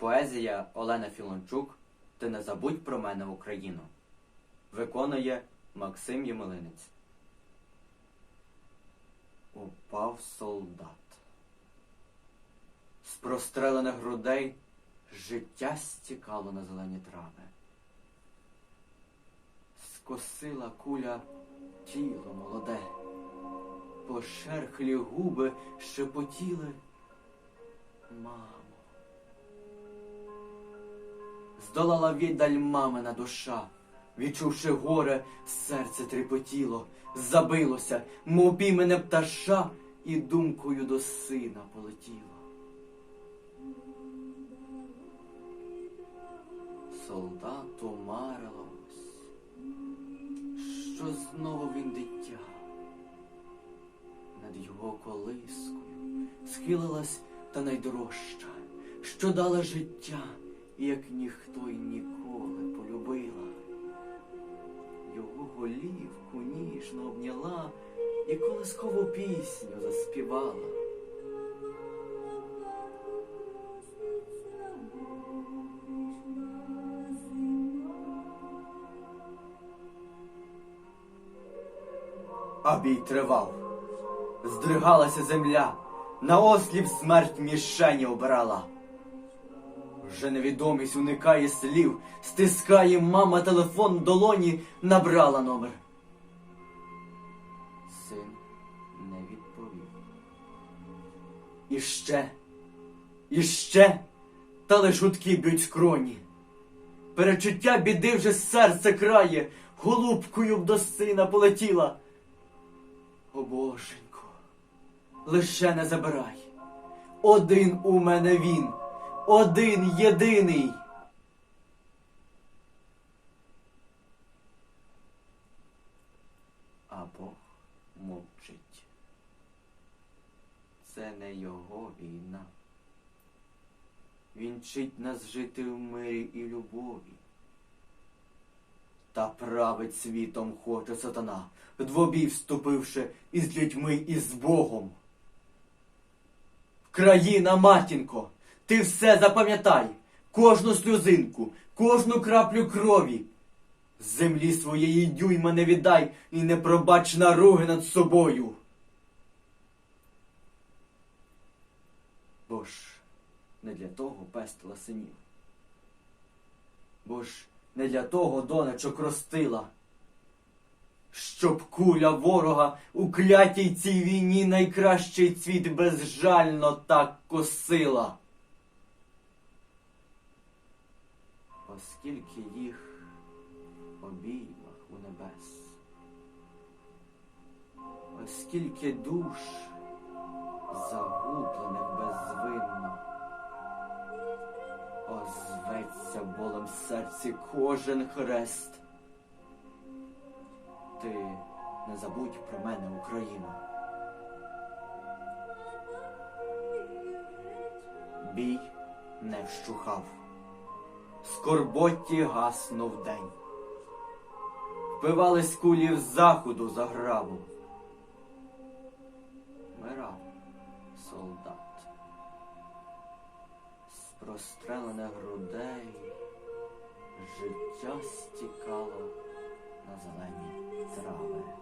Поезія Олена Філончук Ти не забудь про мене Україну. Виконує Максим Ємелинець. Упав солдат. З прострелених грудей життя стікало на зелені трави. Скосила куля тіло молоде, пошерхлі губи шепотіли Мамо. Здолала віддаль мамина душа, відчувши горе, серце трепотіло, забилося, мов мене пташа, і думкою до сина полетіло. Солдату марилось, що знову він дитя. Над його колискою схилилась та найдорожча, що дала життя, як ніхто й ніколи полюбила. Його голівку ніжно обняла і колискову пісню заспівала. А бій тривав. Здригалася земля, на осліп смерть мішені обирала. Вже невідомість уникає слів, стискає мама телефон в долоні, набрала номер. Син не відповів. І ще, і ще, та лиш гудки б'ють скроні. Перечуття біди вже серце крає, голубкою б до сина полетіла. О боженько, лише не забирай. Один у мене він, один єдиний. А Бог мовчить. Це не його війна. Він вчить нас жити в мирі і любові. Та править світом хоче сатана, двобій вступивши із людьми і з Богом. Країна, матінко, ти все запам'ятай, кожну сльозинку, кожну краплю крові. Землі своєї дюйма не віддай і не пробач наруги над собою. Бо ж не для того пестила синів. Бо ж не для того донечок ростила, щоб куля ворога у клятій цій війні найкращий цвіт безжально так косила. Оскільки їх обіймах у небес, оскільки душ загублених безвинно, озветься болем серці кожен хрест. Ти не забудь про мене, Україно. Бій не вщухав, скорботі гаснув день. Впивались кулі в заходу за граву. Мирав солдат з прострелених грудей життя стікало на зелені трави.